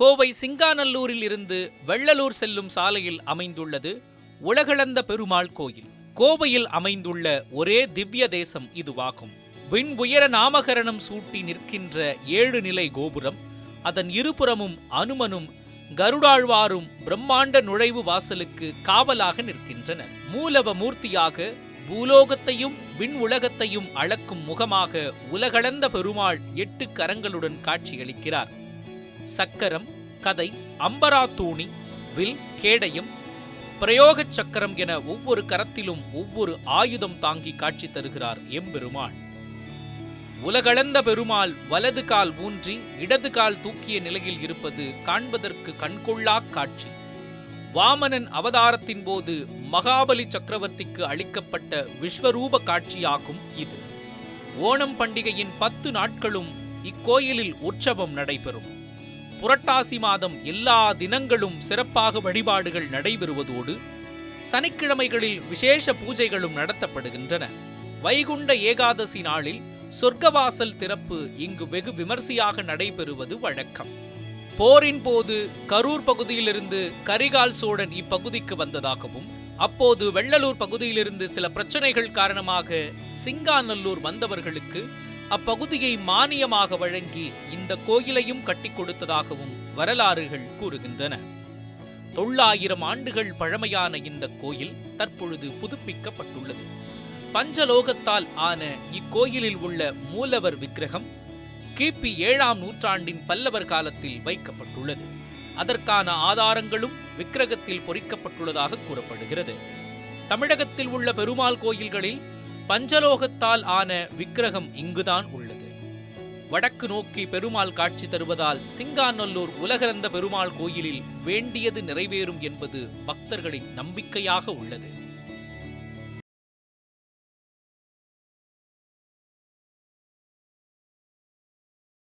கோவை சிங்காநல்லூரில் இருந்து வெள்ளலூர் செல்லும் சாலையில் அமைந்துள்ளது உலகளந்த பெருமாள் கோயில். கோவையில் அமைந்துள்ள ஒரே திவ்ய தேசம் இதுவாகும். விண் உயர நாமகரணம் சூட்டி நிற்கின்ற ஏழு நிலை கோபுரம் அதன் இருபுறமும் அனுமனும் கருடாழ்வாரும் பிரம்மாண்ட நுழைவு வாசலுக்கு காவலாக நிற்கின்றன. மூலவ மூர்த்தியாக பூலோகத்தையும் விண் உலகத்தையும் அளக்கும் முகமாக உலகளந்த பெருமாள் எட்டு கரங்களுடன் காட்சியளிக்கிறார். சக்கரம் கதை அம்பரா தூணி வில் கேடயம் பிரயோகச் சக்கரம் என ஒவ்வொரு கரத்திலும் ஒவ்வொரு ஆயுதம் தாங்கி காட்சி தருகிறார் எம்பெருமாள் உலகளந்த பெருமாள் வலது கால் ஊன்றி இடது கால் தூக்கிய நிலையில் இருப்பது காண்பதற்கு கண்கொள்ளாக் காட்சி. வாமனன் அவதாரத்தின் போது மகாபலி சக்கரவர்த்திக்கு அளிக்கப்பட்ட விஸ்வரூப காட்சியாகும் இது. ஓணம் பண்டிகையின் பத்து நாட்களும் இக்கோயிலில் உற்சவம் நடைபெறும். புரட்டாசி மாதம் எல்லா தினங்களும் சிறப்பாக வழிபாடுகள் நடைபெறுவதோடு சனிக்கிழமைகளில் விசேஷ பூஜைகளும் நடத்தப்படுகின்றன. வைகுண்ட ஏகாதசி நாளில் சொர்க்கவாசல் திறப்பு இங்கு வெகு விமர்சையாக நடைபெறுவது வழக்கம். போரின் போது கரூர் பகுதியிலிருந்து கரிகால் சோழன் இப்பகுதிக்கு வந்ததாகவும் அப்போது வெள்ளலூர் பகுதியிலிருந்து சில பிரச்சனைகள் காரணமாக சிங்காநல்லூர் வந்தவர்களுக்கு அப்பகுதியை மானியமாக வழங்கி இந்த கோயிலையும் கட்டி கொடுத்ததாகவும் வரலாறுகள் கூறுகின்றன. தொள்ளாயிரம் ஆண்டுகள் பழமையான இந்த கோயில் தற்பொழுது புதுப்பிக்கப்பட்டுள்ளது. பஞ்சலோகத்தால் ஆன இக்கோயிலில் உள்ள மூலவர் விக்கிரகம் கிபி ஏழாம் நூற்றாண்டின் பல்லவர் காலத்தில் வைக்கப்பட்டுள்ளது. அதற்கான ஆதாரங்களும் விக்கிரகத்தில் பொறிக்கப்பட்டுள்ளதாக கூறப்படுகிறது. தமிழகத்தில் உள்ள பெருமாள் கோயில்களில் பஞ்சலோகத்தால் ஆன விக்கிரகம் இங்குதான் உள்ளது. வடக்கு நோக்கி பெருமாள் காட்சி தருவதால் சிங்காநல்லூர் உலகரந்த பெருமாள் கோயிலில் வேண்டியது நிறைவேறும் என்பது பக்தர்களின் நம்பிக்கையாக உள்ளது.